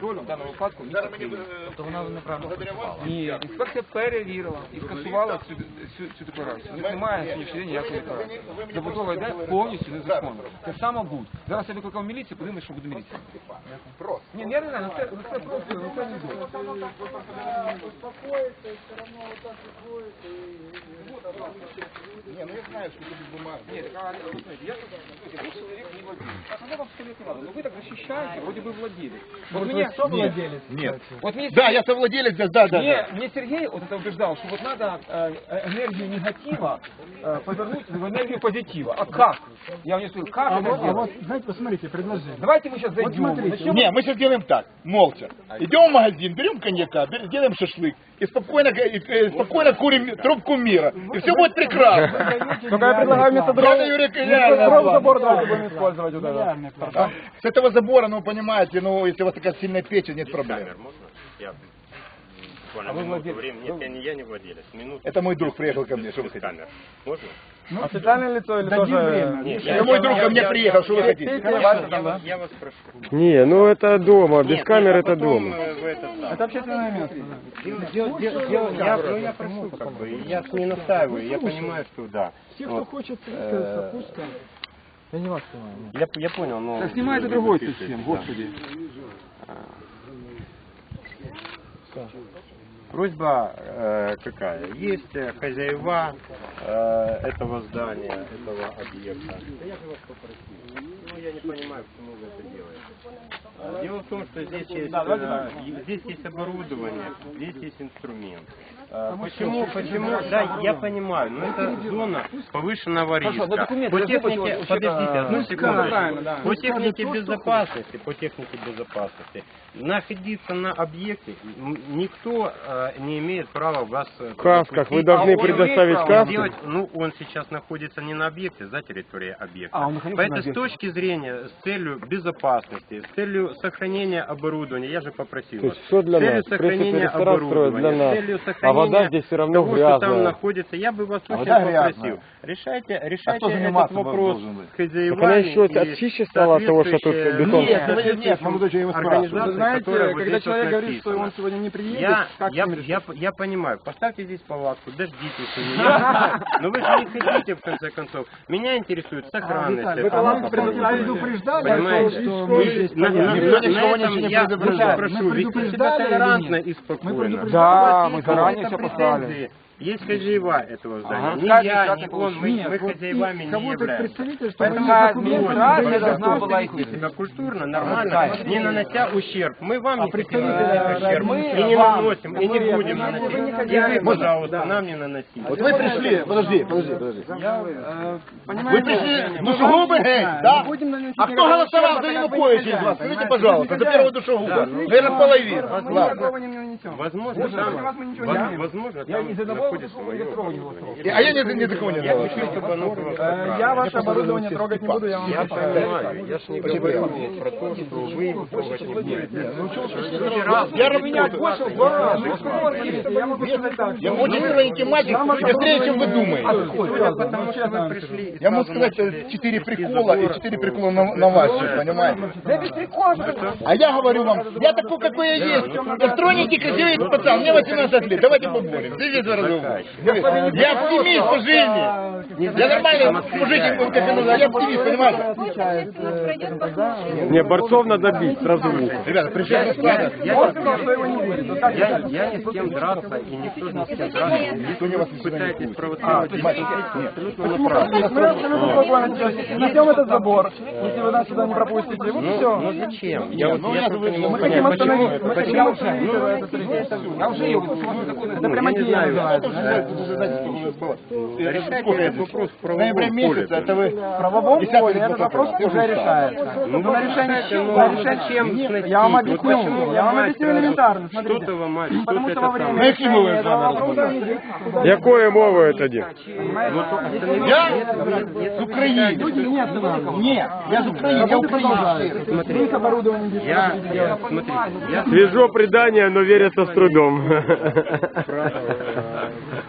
Роль в даному випадку міста Києва. Тобто вона неправильно працювала. Ні, інспекція перевірила і скасувала цю, цю, цю декларацію. У них немає на сьогоднішній день ніякої декларації. Забудова йде повністю незаконно. Те само буде. Зараз я викликав міліцію, подивимось, що буде міліція. Ні, я не знаю, ну це, ну це просто, ну це не буде. Не, ну я знаю, что тут бумага. Нет, а, слушайте, я тут, слушайте, вы человек не владелец. А мне вам сказать не надо, но вы так защищаете, вроде бы владелец. Вот мне, Нет, нет. вот мне, Да, я совладелец, да, да, да. мне, мне Сергей вот это убеждал, что вот надо э, энергию негатива э, повернуть в энергию позитива. А как? Я мне говорю, как это А сделать? вот, знаете, посмотрите, предложение. Давайте мы сейчас зайдем. смотрите. начнем- Не, мы сейчас делаем так, молча. Идем в магазин, берем коньяка, делаем шашлык и спокойно, и, э, спокойно курим трубку мира. И все будет прекрасно. Только я предлагаю вместо Правда, Юрий, реально дров план. забор давайте будем использовать вот это. С этого забора, ну, понимаете, ну, если у вас такая сильная печень, нет проблем. Я буквально А вы минуту времени. Нет, я не, я не владелец. Минуту. Это мой друг приехал ко мне, что вы хотите? камер. Можно? Официальное лицо или тоже... Нет, Это мой друг ко мне приехал, что вы хотите? Я, вас, я вас прошу. Не, ну это дома, без Нет, камер нет, а это потом, дома. э, этот. Это общественное место. Дел- дел- дел- дел- я, ну, я прошу, как бы, я не настаиваю, я понимаю, что да. Все, кто хочет высказаться, пускай. Я не вас понимаю. Я, я понял, но... Так снимай это вы другой совсем, господи. Просьба э, какая? Есть э, хозяева э, этого здания, этого объекта. Да я же вас попросил. Ну, я не понимаю, почему вы это делаете. А, Дело в том, что здесь есть, э, здесь есть оборудование, здесь есть инструмент. А, Почему, почему, да, я понимаю, но это зона повышенного риска. По технике, подождите, э, одну ну, секунду. По технике безопасности, по технике безопасности, находиться на объекте никто э, не имеет права вас э, В касках, вы должны А предоставить. Сделать, ну, он сейчас находится не на объекте, за территорией объекта. А, Поэтому с точки зрения, с целью безопасности, с целью сохранения оборудования, я же попросил То вас, есть всё для с целью сохранения оборудования, нас. с целью А сохранения вода здесь всё равно того, что там грязная. находится, я бы вас А очень вода попросил. грязная. Решайте, кто решайте этот заниматься вопрос с хозяевами. Так она еще и чище стала от того, что тут бетон. Нет, подожди, нет, молодой человек, я вас спрашиваю. Вы знаете, когда человек говорит, что он сегодня не приедет, Я, как я, я, я понимаю, поставьте здесь палатку, дождитесь меня. Но вы же не хотите, в конце концов. Меня интересует сохранность. Вы палатку предупреждали, Понимаете? что Мы мы здесь на, этом я прошу или толерантно нет? и спокойно. Да, мы заранее tendência. Есть хозяева этого здания. Ага. Не Скажите, я, как не это он, мы, Нет, мы вот хозяевами не являемся. Поэтому мы не администрация должна не была их себя культурно, нормально, да. не нанося ущерб. Мы вам не хотим наносить ущерб. мы И не вам, наносим, и не будем не наносить. И вы, пожалуйста, нам не наносите. Вот вы пришли, подожди, подожди, подожди. Э, Вы пришли душегубы не да? будем наносить А кто голосовал за Януковича не из вас? Скажите, пожалуйста, за не первого душегуба. Наверное, половина. Не. Возможно, там, не возможно, Я из одного находится. А я не, не такого не Я Э. Я ваше оборудование трогать не буду, я вам Я понимаю, я ж не говорю про то, что вы его трогать не будете. Я. Больше в два раза. Я могу сказать так, Я очень быстрее, чем вы думаете. Потому что вы пришли и Я могу сказать четыре прикола и четыре прикола на, вас, понимаете? Да без прикола. А я говорю вам, я такой, какой я есть. Я стройненький, красивый пацан, мне 18 лет, давайте поборем. Здесь разговор. Я оптимист по жизни. Я нормальный мужик, я оптимист, понимаете? э, да? Не, борцов надо бить сразу в ухо. Ребята, как Я, ни с кем драться, и никто ни с кем драться. Если не вы вас пытаетесь провоцировать, Мы найдем этот забор, если вы нас сюда не пропустите. Вот Ну, все. ну зачем? Я вот ну, я Мы хотим почему, остановить, почему. Я уже ее, Это прямо не знаю. Называется. решайте вопрос в ноябре правовом месяце, поле. это вы... В правовом поле этот вопрос уже решается. Ну, на решение, ну, ну, решение- Нет, сносить? я вам объясню, я вам объясню элементарно, смотрите. Что-то ломать, Потому что-то что во это время самое. решения этого вопроса Якою мовою тоді? Я с Украины. люди не останавливаются. Нет, я с Украины, я я Свежо предание, но верится с трудом.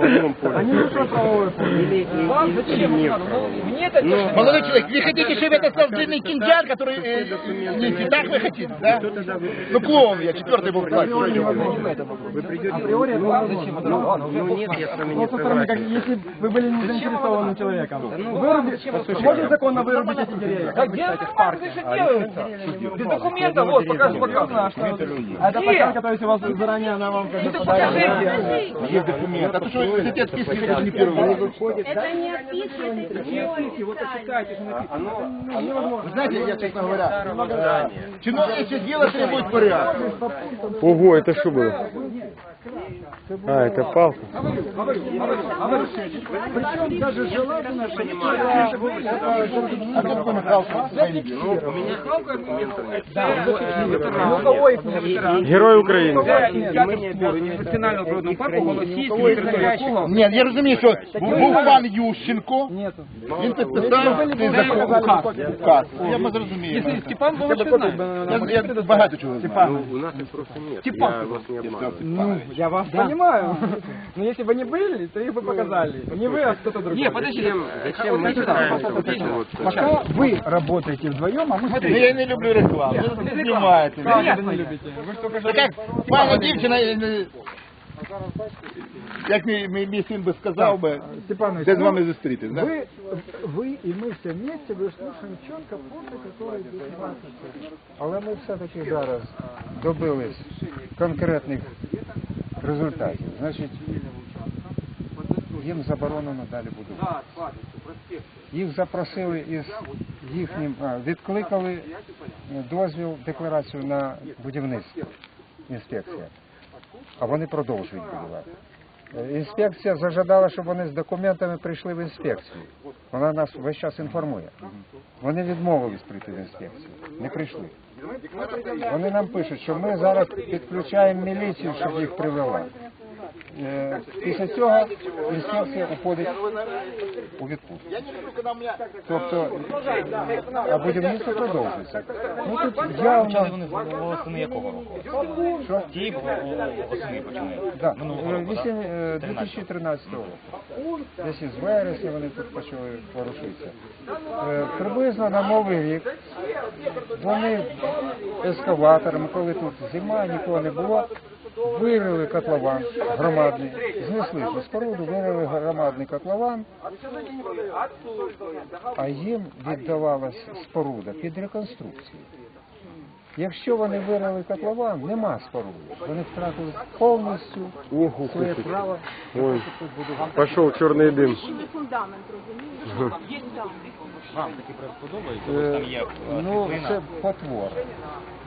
в правовом поле. Они уже правовое поле. Или, Вам зачем не в. Ну, Мне это Ну, Молодой человек, вы хотите, чтобы это стал длинный кинжал, который... э, не, так вы хотите, да? Ну, клоун я, четвертый был в классе. Вы придете... Априори это это Ну, ну нет, я с вами не как согласен. если бы вы были не заинтересованным человеком. ну, Вырубить, можно законно вырубить эти деревья? Да где это же делается? Без документов, вот, покажи, покажи. А это пока, который у вас заранее она вам как Ну, покажите. Есть документ. А то, что вы хотите отписывать, это не первый раз. Это не отписывается, это не Вот почитайте, что написано. Вы знаете, я, честно говоря, чиновничье дело требует порядка. Ого, это что было? А, это палка. Причем даже желательно, что А кто такой Михалков? У меня документов нет. Ну, у кого их не Герой Украины. Національного природного парку Голосійський територія Кугла. Ні, я розумію, що був пан Ющенко, Нету. він підписав цей закон, указ. Я ми зрозуміємо. Якщо Степан Волочка знає. Я, я багато чого знаю. Ну, у нас их просто нет. Я вас не обманываю. Ну, я вас понимаю. Но если бы они были, то их бы показали. Не вы, а кто-то другой. Не, подожди. Зачем, зачем мы пытаемся вот это вот... Пока вы работаете вдвоем, а мы Ну, я не люблю рекламу. Ви не знімаєте. Как вы не любите? Вы же только Це як пані дівчина, е, як мій, мій, мій син би сказав би, Степанович, де з ну, вами зустрітись, да? Вы, вы и мы все вместе выслушаем четко пункты, которые здесь у нас написаны. Але ми все-таки зараз добились конкретних Результатів. Значить, їм заборонено далі будувати. Їх запросили із їхнім, а, відкликали дозвіл, декларацію на будівництво. Інспекція. А вони продовжують будувати. Інспекція зажадала, щоб вони з документами прийшли в інспекцію. Вона нас весь час інформує. Вони відмовились прийти в інспекцію. Не прийшли. Вони нам пишуть, що ми зараз підключаємо міліцію, щоб їх привела. Е, Після цього інспекція уходить у відпустку. Тобто, а будівництво продовжується. Ну тут явно... вони восени якого року? Що? Ті осени почали. Да, е, року, вісім- е, 2013 року. Десь із вересня вони тут почали ворушитися. Е, Приблизно на новий рік вони ескаваторами, коли тут зима, нікого не було, вирили котлован громадний, знесли цю споруду, вирили громадний котлован, а їм віддавалась споруда під реконструкцію. Якщо вони вирили котлован, нема споруди. Вони втратили повністю Ого, своє право. Ой, пошел черный дым. фундамент, розумієш? Вам такі подобається? Е, Там е, Ну, це потвор.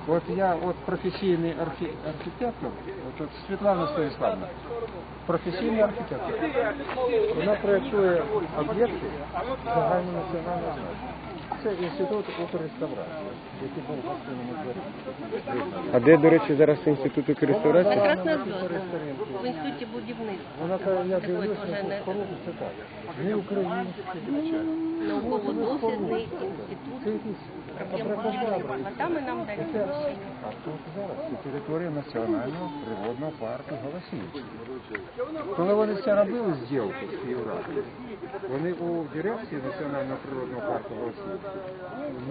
От я, от професійний архі... архітектор, от, от Світлана Станіславна, професійний архітектор. Вона проєктує об'єкти загальнонаціонального значення. Це інститут укрреставрації, який був. А де, до речі, зараз інститут реставрації? Прекрасна зв'язка в інституті будівництва. Вона каже, я дивлюся на цю це так. Не українські навчання. Науково-дослідний Це інститут якісь. А там і нам дають гроші. А тут зараз це територія національного природного парку Голосіївський. Коли вони це робили зділку з Київрадою, вони у дирекції національного природного парку Голосіївський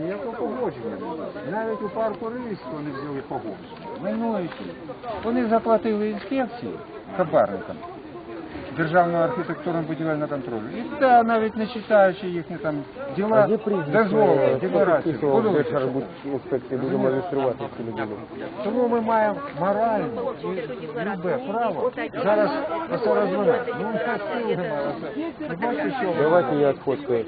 ніякого погодження не дали. Навіть у парку Рильськ вони взяли погодження. Минуючи. Вони заплатили інспекції хабарникам. Державного архітектурно-будівельного контролю. І та навіть не читаючи їхні там діла, дозволи, декларації. будуть. інспекції будемо реєструвати цю людину. Тому ми маємо моральне і любе право зараз оце розвивати. Ну, нехай сил немає. оце. Ви бачите, що Давайте я отфоткаю